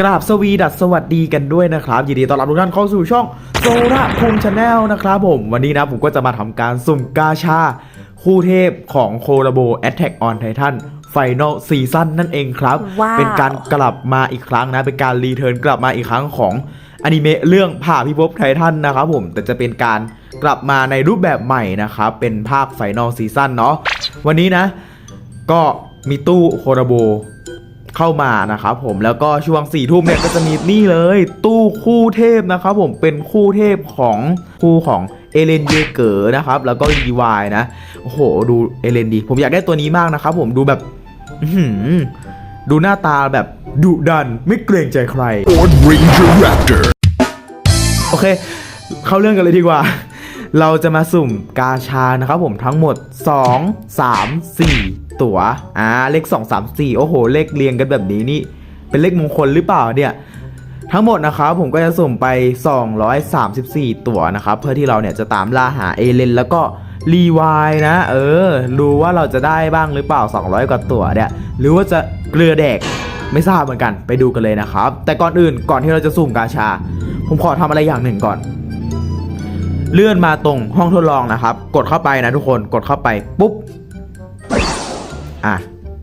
กราบสวีดัสสวัสดีกันด้วยนะครับ ยินดีต้อนรับทุกท่านเข้าสู่ช่องโซระคุงชาแนลนะครับผม วันนี้นะผมก็จะมาทำการสุ่มกาชา คู่เทพของโคลาโบ Attack on Titan Final Season นั่น เองครับว้าวเป็นการกลับมาอีกครั้งนะ เป็นการรีเทิร์นกลับมาอีกครั้งของอนิเมะเรื่องผ่าพิภพไททันนะครับผม แต่จะเป็นการกลับมาในรูปแบบใหม่นะครับ เป็นภาค Final Season เนาะ วันนี้นะ ก็มีตู้โคลาโบเข้ามานะครับผมแล้วก็ช่วง4ี่ทุ่มเนี่ยก็จะมีนี่เลย ตู้คู่เทพนะครับผมเป็นคู่เทพของคู่ของเอเลนเยเกอร์นะครับแล้วก็ดีวายนะ โอ้โห ดูเอเลนดี ผมอยากได้ตัวนี้มากนะครับผมดูแบบอื้อหือ ดูหน้าตาแบบดุดันไม่เกรงใจใคร Ford Ranger Raptor. โอเค เข้าเรื่องกันเลยดีกว่า เราจะมาสุ่มกาชานะครับผมทั้งหมด 2 3 4 ตั๋วอ่าเลข 2 3 4 โอ้โห เลขเรียงกันแบบนี้นี่ เป็นเลขมงคลหรือเปล่าเนี่ย ทั้งหมดนะครับผมก็จะสุ่มไป 234 ตั๋วนะครับ เพื่อที่เราเนี่ยจะตามล่าหาเอเลนแล้วก็ รีวายนะ เออรู้ว่าเราจะได้บ้างหรือเปล่า 200 กว่าตั๋วเนี่ย หรือว่าจะเกลือแดกไม่ทราบเหมือนกันไปดูกันเลยนะครับ แต่ก่อนอื่นก่อนที่เราจะสุ่มกาชา ผมขอทำอะไรอย่างหนึ่งก่อน เลื่อนมาตรงห้องทดลองนะครับ กดเข้าไปนะทุกคนกดเข้าไปปุ๊บอะ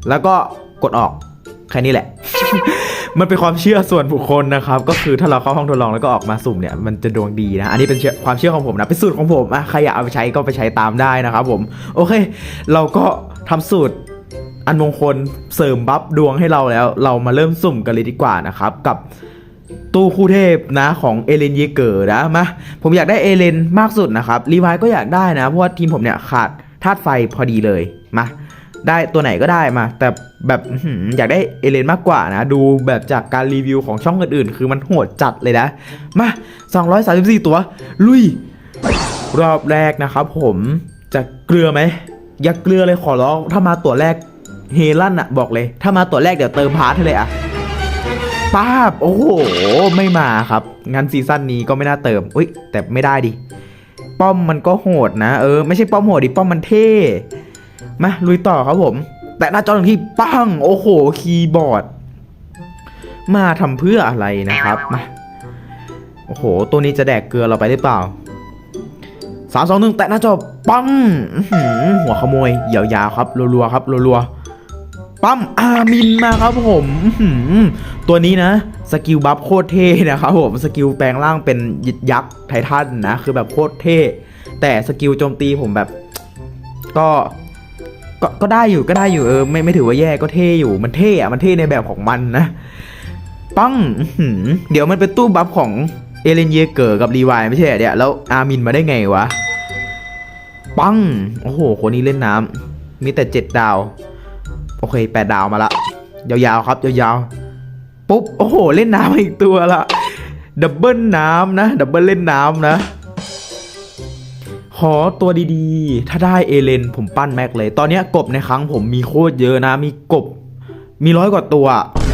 แล้วก็กดออกแค่นี้แหละ มันเป็นความเชื่อส่วนบุคคลนะครับ ก็คือถ้าเราเข้าห้องทดลองแล้วก็ออกมาสุ่มเนี่ยมันจะดวงดีนะ อันนี้เป็นความเชื่อของผมนะ เป็นสูตรของผมอะใครอยากเอาไปใช้ก็ไปใช้ตามได้นะครับผม โอเค เราก็ทำสูตรอันมงคลเสริมบัฟดวงให้เราแล้ว เรามาเริ่มสุ่มกันเลยดีกว่านะครับกับตู้คู่เทพนะของเอเลนเยเกอร์นะมาผมอยากได้เอเลนมากสุดนะครับรีไวก็อยากได้นะเพราะว่าทีมผมเนี่ยขาดธาตุไฟพอดีเลยมา ได้ตัวไหนก็ได้มา แต่แบบอยากได้เอเลนมากกว่านะ ดูแบบจากการรีวิวของช่องอื่นๆ คือมันโหดจัดเลยนะ มา 234 ตัว ลุย รอบแรกนะครับผมจะเกลือไหม อย่าเกลือเลยขอร้อง ถ้ามาตัวแรกเฮลั่นอะบอกเลย ถ้ามาตัวแรกเดี๋ยวเติมพาร์ทให้เลยอะป้าบ โอ้โห ไม่มาครับ งั้นซีซั่นนี้ก็ไม่น่าเติมอุ้ยแต่ไม่ได้ดิ ป้อมมันก็โหดนะ เออ ไม่ใช่ป้อมโหดดิ ป้อมมันเท่ มาลุยต่อครับผม แต่หน้าจอหนึ่งที่ปังโอ้โหคีย์บอร์ด มาทำเพื่ออะไรนะครับมาโอ้โห ตัวนี้จะแดกเกลือเราไปหรือเปล่าสามสองหนึ่งแตะหน้าจอปังอื้อหือหัวขโมยยาวๆครับรัวๆครับรัวๆปั๊มอามินมาครับผมตัวนี้นะ สกิลบัฟโคตรเท่นะครับผมสกิลแปลงร่างเป็นยิดยักษ์ไททันนะ คือแบบโคตรเท่ แต่สกิลโจมตีผมแบบ ก็ ก็ก็ได้อยู่ก็ได้อยู่เออไม่ไม่ถือว่าแย่ก็เท่อยู่มันเท่อะมันเท่ในแบบของมันนะปังเดี๋ยวมันเป็นตู้บัฟของเอเลนเยเกอร์กับรีวายไม่ใช่เหรอเนี่ยแล้วอามินมาได้ไงวะปังโอ้โหคนนี้เล่นน้ำมีแต่เจ็ดดาว โอเคแปดดาวมาละ ยาวๆครับ ยาวๆปุ๊บโอ้โห เล่นน้ำมาอีกตัวละดับเบิลน้ำนะดับเบิลเล่นน้ำนะ ขอตัวดีๆ ถ้าได้เอเลนผมปั้นแม็กเลย ตอนนี้กบในครั้งผมมีโคตรเยอะนะ มีกบ มีร้อยกว่าตัว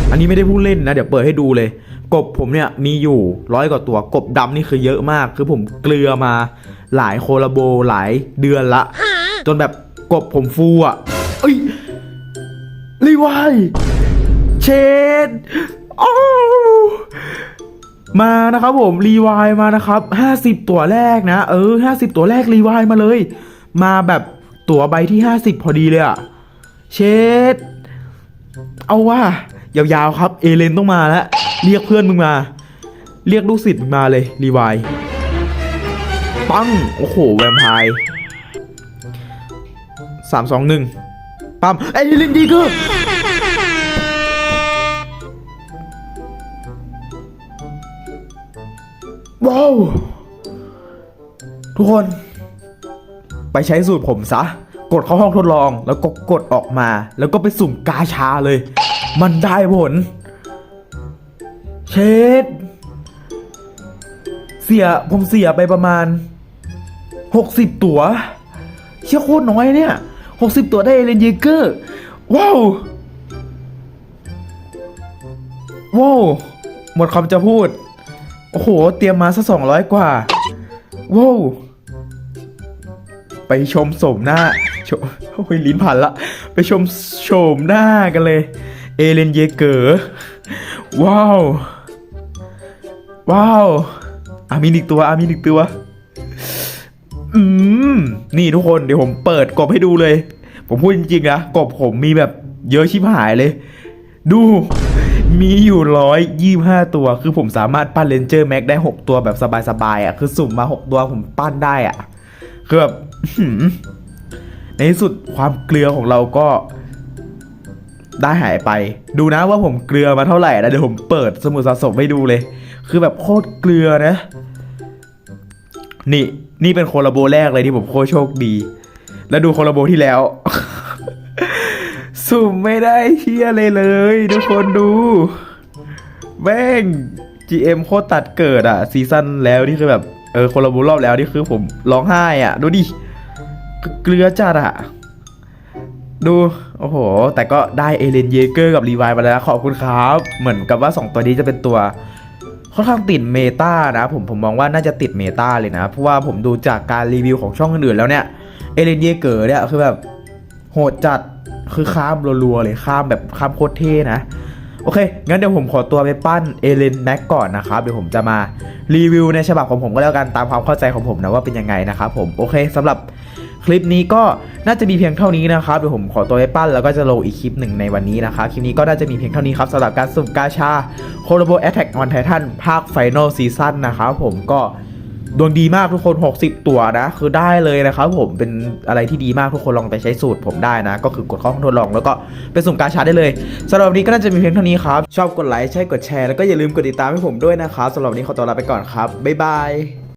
อันนี้ไม่ได้พูดเล่นนะ เดี๋ยวเปิดให้ดูเลย กบผมเนี่ยมีอยู่ร้อยกว่าตัว กบดำนี่คือเยอะมาก คือผมเกลือมาหลายโคลาโบหลายเดือนละ จนแบบกบผมฟูอะ เอ้ยรีไวายเชดอ้ มานะครับผมรีวายมานะครับ 50 ตัวแรกนะ เออ 50 ตัวแรกรีวายมาเลย มาแบบตัวใบที่ 50 พอดีเลยอะเชดเอาว่ายาวๆครับ เอเลนต้องมาแล้ว เรียกเพื่อนมึงมา เรียกลูกศิษย์มึงมาเลยรีวายปัง โอ้โห แวมไพร์สามสองหนึ่งปั๊มไอ้ลินดีก็ว้าวทุกคนไปใช้สูตรผมซะ กดเข้าห้องทดลองแล้วก็กดออกมา แล้วก็ไปสุ่มกาชาเลย มันได้ผล เชดเสียผมเสียไปประมาณ 60 ตัว เชี่ยโคตรน้อยเนี่ย 60 ตัวได้เอเลนเยเกอร์ ว้าว ว้าว หมดคำจะพูด โอ้โห เตรียมมาซะสองร้อยกว่าว้าวไปชมโสมหน้าชมโอ้ยลิ้นพันละ ไปชมโฉมหน้ากันเลย เอเลนเยเกอร์ว้าว ว้าวอามีอีกตัวอามีอีกตัว อืม นี่ทุกคนเดี๋ยวผมเปิดกบให้ดูเลย ผมพูดจริงๆนะกบผมมีแบบเยอะชิบหายเลย ดู มีอยู่ร้อยยี่ห้าตัว คือผมสามารถปั้นเลนเจอร์แม็กได้หกตัวแบบสบายๆอะ คือสุ่มมาหกตัวผมปั้นได้อะ คือแบบในที่สุดความเกลือของเราก็ได้หายไป ดูนะว่าผมเกลือมาเท่าไหร่นะเดี๋ยวผมเปิดสมุดสะสมให้ดูเลย คือแบบโคตรเกลือนะ นี่นี่เป็นโคลาโบแรกเลยที่ผมโคตรโชคดี แล้วดูโคลาโบที่แล้ว สุ่มไม่ได้เชียเลยเลย ทุกคนดูแม่ง GM โคตรตัดเกิดอะซีซั่นแล้วนี่คือแบบ เออโคลาโบรอบแล้วนี่คือผมร้องไห้อะดูดิ เกลือจัดอะดู โอ้โห แต่ก็ได้เอเลนเยเกอร์กับรีไวมาแล้วขอบคุณครับ เหมือนกับว่า 2 ตัวนี้จะเป็นตัวค่อนข้างติดเมตานะ ผมผมมองว่าน่าจะติดเมตาเลยนะ เพราะว่าผมดูจากการรีวิวของช่องอื่นๆแล้วเนี่ยเอเลนเยเกอร์เนี่ยคือแบบโหดจัด คือข้ามรัวๆเลยข้ามแบบข้ามโคตรเท่นะ โอเค งั้นเดี๋ยวผมขอตัวไปปั้นเอเลนแม็กก่อนนะครับ เดี๋ยวผมจะมารีวิวในฉบับของผมก็แล้วกันตามความเข้าใจของผมนะว่าเป็นยังไงนะครับผม โอเคสำหรับคลิปนี้ก็น่าจะมีเพียงเท่านี้นะครับเดี๋ยวผมขอตัวไปปั้นแล้วก็จะลงอีกคลิปหนึ่งในวันนี้นะครับคลิปนี้ก็น่าจะมีเพียงเท่านี้ครับสำหรับการสุ่มกาชาโคโรโบแอตแทกออนไททันภาคไฟนอลซีซั่นนะครับผมก็ ดวงดีมากทุกคน 60 ตัวนะ คือได้เลยนะครับผมเป็นอะไรที่ดีมากทุกคนลองไปใช้สูตรผมได้นะ ก็คือกดเข้าห้องทดลองแล้วก็ไปสุ่มการชาได้เลยสำหรับวันนี้ก็น่าจะมีเพียงเท่านี้ครับ ชอบกดไลค์ใช่กดแชร์แล้วก็อย่าลืมกดติดตามให้ผมด้วยนะครับสำหรับวันนี้ขอตัวลาไปก่อนครับบ๊ายบาย